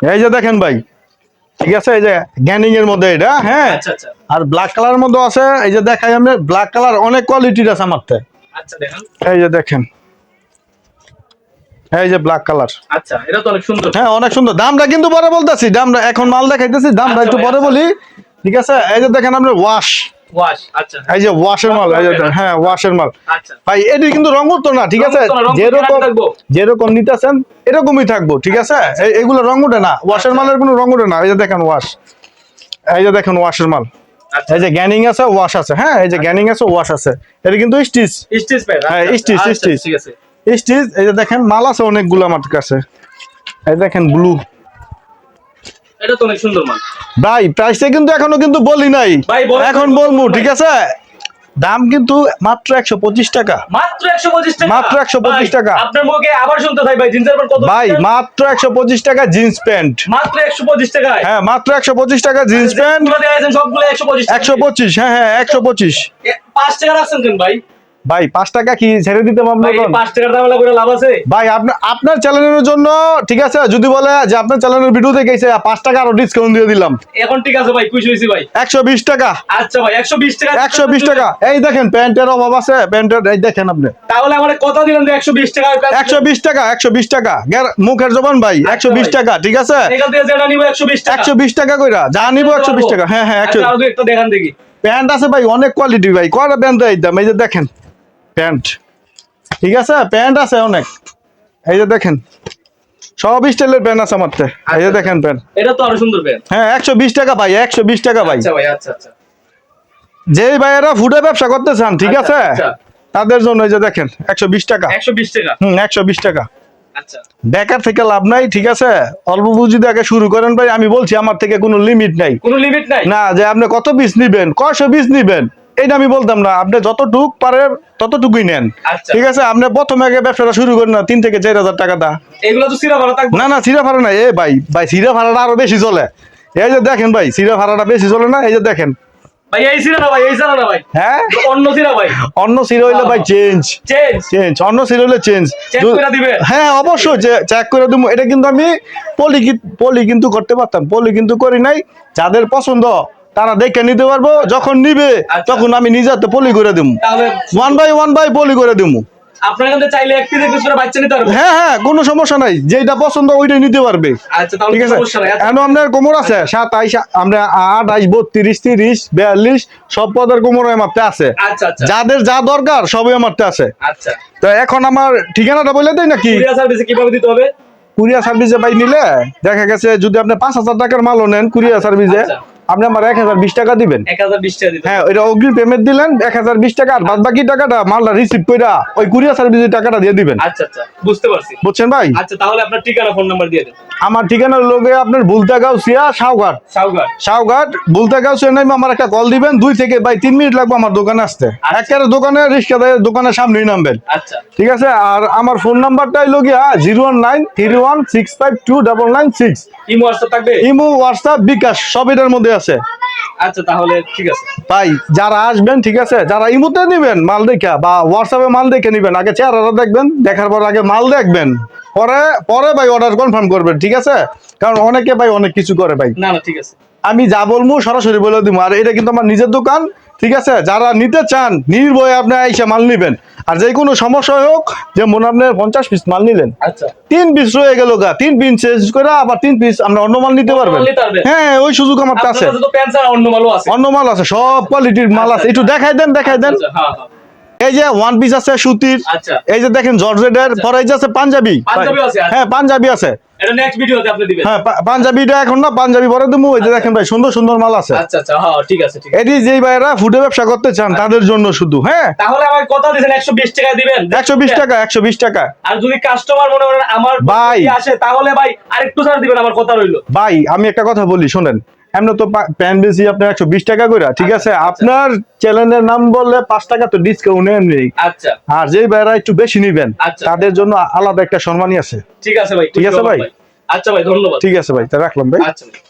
এই যে দেখেন ভাই ঠিক আছে? এই যে গ্যানিং এর মধ্যে এটা হ্যাঁ? আচ্ছা আচ্ছা। আর ব্ল্যাক কালার মধ্যে আছে এই যে দেখাই আমরা ব্ল্যাক কালার অনেক কোয়ালিটির আছে আমার। আচ্ছা এই যে দেখেন। এই যে ব্ল্যাক কালার আচ্ছা এটা তো অনেক সুন্দর। হ্যাঁ অনেক সুন্দর। দামটা কিন্তু পরে বলতেছি দামটা এখন মাল দেখাইতেছি দামটা একটু পরে। বলি ঠিক আছে? এই যে দেখেন আপনার ওয়াশ এই যে ওয়াশের মাল এই যে দেখেন, হ্যাঁ ওয়াশের মাল। আচ্ছা। ভাই এটি কিন্তু রঙ তো না ঠিক আছে? রং উঠতো না, রং উঠে যেরকম যেরকম নিতেছেন এরকমই থাকব ঠিক আছে? এগুলো রঙ উঠে না ওয়াশের মালের কোনো রঙ উঠে না। এই যে দেখেন ওয়াশ এই যে দেখেন ওয়াশের মাল। আচ্ছা। এই যে গ্যানিং আছে ওয়াশ আছে হ্যাঁ? এই যে গ্যানিং আছে ওয়াশ আছে। এটা কিন্তু স্টিচ স্টিচ প্যাড হ্যাঁ, stitch, stitch। ঠিক আছে। স্টিচ এই যে দেখেন মাল আছে অনেকগুলো আমার কাছে। এই দেখেন ব্লু এটা তো অনেক সুন্দর মাল। ভাই প্রাইসটা কিন্তু এখনও কিন্তু বলি নাই। এখন বলব ঠিক আছে? দাম কিন্তু মাত্র একশো পঁচিশ টাকা। মাত্র 125 টাকা? মাত্র 125 ভাই, টাকা। আপনার মুখে আবার শুনতে থাই ভাই জিন্সের কত ভাই মাত্র একশো পঁচিশ টাকা জিন্স প্যান্ট। মাত্র 125 টাকায়? হ্যাঁ মাত্র একশো পঁচিশ টাকা জিন্স প্যান্ট। সবগুলো 125 টাকা। একশো পঁচিশ হ্যাঁ হ্যাঁ একশো পঁচিশ। পাঁচ টাকা রাখছেন ভাই? ভাই পাঁচ টাকা কি ছেড়ে দিতে পাঁচ টাকার দাম করে লাভ আছে ভাই আপনার আপনার চ্যানেলের জন্য ঠিক আছে যদি বলে যে আপনার চ্যানেলের ভিডিও দেখেছে পাঁচ টাকা আরও ডিসকাউন্ট দিয়ে দিলাম এখন ঠিক আছে ভাই খুশি হয়েছি ভাই একশো বিশ টাকা আচ্ছা ভাই 120 টাকা একশো বিশ টাকা এই দেখেন প্যান্টের অভাব আছে প্যান্টের এই দেখেন আপনি তাহলে আমার কথা দিলেন যে 120 টাকা একশো বিশ টাকা একশো বিশ টাকা মুখের জবান ভাই একশো বিশ। টাকা ঠিক আছে এখান থেকে যেটা নিব 120 টাকা একশো বিশ টাকা কইরা যা নিবো একশো বিশ টাকা হ্যাঁ হ্যাঁ একশো আচ্ছা, দেখান দেখি প্যান্ট আছে ভাই অনেক কোয়ালিটি ভাই কয়টা প্যান্ট দেয় দাম এই যে দেখেন প্যান্ট। ঠিক আছে? প্যান্ট আছে অনেক। এই যে দেখেন সব স্টাইলের প্যান্ট আছে আমার। এই যে দেখেন প্যান্ট। এটা তো আরও সুন্দর প্যান্ট। হ্যাঁ একশো বিশ টাকা ভাই একশো বিশ টাকা ভাই। আচ্ছা ভাই আচ্ছা আচ্ছা। যেই ভাইয়েরা ফুডে ব্যবসা করতে চান ঠিক আচ্ছা, আছে? আচ্ছা। তাদের জন্য এই যে দেখেন একশো বিশ টাকা। 120 টাকা? হুম একশো বিশ টাকা। আচ্ছা। বেকার থেকে লাভ নাই ঠিক আছে? অল্প পুঁজি দিয়ে আগে শুরু করেন ভাই আমি বলছি আমার থেকে কোনো লিমিট নাই। কোনো লিমিট নাই? না যে আপনি কত পিস নিবেন কয়শো পিস নিবেন? এটা আমি বলতাম না আপনি যতটুক পারেন ততটুকুই নেন। আচ্ছা। ঠিক আছে আপনি প্রথমে আগে ব্যবসাটা শুরু করেন না তিন থেকে চার হাজার টাকা দা। এগুলো তো সিরা থাকবে। না না সিরা ভাড়া না এ ভাই ভাই সিরা ভাড়াটা আরও বেশি চলে। এই যে দেখেন ভাই সিরা ভাড়াটা বেশি চলে না এই যে দেখেন। ভাই এই সিরা না ভাই এই সিরা না ভাই। হ্যাঁ? অন্য সিরা ভাই। অন্য সিরা হইলে ভাই চেঞ্জ চেঞ্জ চেঞ্জ অন্য সিরা হইলে চেঞ্জ Check করে দিবে? হ্যাঁ অবশ্যই চেক করে দেবো। এটা কিন্তু আমি পলি পলি কিন্তু করতে পারতাম। পলি কিন্তু করি নাই। যাদের পছন্দ তারা দেখে নিতে পারব যখন নিবে আচ্ছা। তখন আমি নিজে হাতে পলি করে দেবো one by one by poly করে দেবো আপনার কাছে চাইলে এক পিস এক করে বাচ্চা নিতে পারবে? হ্যাঁ হ্যাঁ কোনো সমস্যা নাই। যেটা পছন্দ ওইটাই নিতে পারবে। আচ্ছা তাহলে ঠিক আছে? সমস্যা নাই। আচ্ছা, এখন আপনার কোমর আছে? সাতাইশ আমরা আঠাইশ বত্রিশ তিরিশ বিয়াল্লিশ সব পদের কোমর আমারতে আছে। যাদের যা দরকার সবই আমারতে আছে। আচ্ছা। তো এখন আমার ঠিকানাটা বলে দেয় নাকি? কুরিয়ার সার্ভিসে কীভাবে দিতে হবে? কুরিয়ার সার্ভিসে ভাই নিলে দেখা গেছে যদি আপনি পাঁচ হাজার টাকার মালও নেন কুরিয়ার সার্ভিসে। আপনি আমার এক হাজার বিশ টাকা দিবেন। হ্যাঁ ওইটা অগ্রিম পেমেন্ট দিলেন এক হাজার বিশ টাকা। আর বাদ বাকি টাকাটা মালটা রিসিভ কইরা ওই কুরিয়ার সার্ভিসের টাকাটা দিয়ে দিবেন। আচ্ছা আচ্ছা বুঝতে পারছি। বুঝছেন ভাই? আচ্ছা তাহলে আপনার ঠিকানা ফোন নাম্বার দিয়ে দেন। আমার ঠিকানার লোকে আপনার বুলতাগাউসিয়া সাউঘাট। সাউগার সাউঘাট বুলতাগাউসিয়া নামে আমার একটা কল দিবেন দুই থেকে ভাই তিন মিনিট লাগবে আমার দোকানে আসতে। একেবারে দোকানে রিক্সা দিয়ে দোকানের সামনেই নামবেন। আচ্ছা। ঠিক আছে? আর আমার ফোন নাম্বারটা হইল গিয়া zero one nine three one six five two double nine six imo WhatsApp থাকবে? ইমো হোয়াটসঅ্যাপ বিকাশ সব এটার মধ্যে আছে? আচ্ছা তাহলে ঠিক আছে। ভাই যারা আসবেন ঠিক আছে? যারা ইমোতে নিবেন মাল দেখা বা হোয়াটসঅ্যাপে মাল দেখে নিবেন আগে চেহারাটা দেখবেন দেখার পর আগে মাল দেখবেন। পরে পরে ভাই অর্ডার কনফার্ম করবেন ঠিক আছে? কারণ অনেকে ভাই অনেক কিছু করে ভাই। না না ঠিক আছে। আমি যা বলব সরাসরি বলে দিব। আর এটা কিন্তু আমার নিজের দোকান ঠিক আছে? যারা নিতে চান নির্ভয়ে আপনি এসে মাল নিবেন। আর যে কোনো সমস্যা হোক যেমন আপনার পঞ্চাশ পিস মাল নিলেন আচ্ছা। তিন পিস রয়ে গেল গা তিন পিস চেঞ্জ করে আবার তিন পিস আমরা অন্য মাল নিতে পারবেন। হ্যাঁ ওই সুযোগ আমার আছে কাছে। অন্য মাল আছে সব কোয়ালিটির মাল আছে। একটু দেখাই দেন দেখাই দেন। আচ্ছা হ্যাঁ হ্যাঁ। এই যে ওয়ান পিস আছে সুতির আচ্ছা। এই যে দেখেন জর্জেটের পরে এই যে আছে পাঞ্জাবি। আচ্ছা। হ্যাঁ পাঞ্জাবি আছে। হ্যাঁ পাঞ্জাবিটা এখন না পাঞ্জাবি পরে দেবো এই যে দেখেন ভাই সুন্দর সুন্দর মাল আছে। আচ্ছা হ্যাঁ এটি যেই ব্যবসা করতে চান তাদের জন্য শুধু হ্যাঁ। তাহলে আমার কথা দিয়েছেন একশো বিশ টাকা দিবেন। একশো বিশ টাকা একশো বিশ টাকা। আর যদি কাস্টমার মনে করেন আমার ভাই। আসে তাহলে ভাই আরেকটু ছাড় দিবেন আমার কথা রইল। ভাই আমি একটা কথা বলি শোনেন। এমনি তো প্যান বেশি আপনার একশো বিশ টাকা করে ঠিক আছে? আচ্ছা, আচ্ছা। আপনার চ্যানেলের নাম বললে পাঁচ টাকা তো ডিসকাউন্ট এমনি। আচ্ছা। আর যেই ভাইরা একটু বেশি নিবেন আচ্ছা। তাদের জন্য আলাদা একটা সম্মানই আছে। ঠিক আছে ভাই ঠিক আছে ভাই। আচ্ছা ভাই ধন্যবাদ। ঠিক আছে ভাই তা রাখলাম ভাই। আচ্ছা ভাই।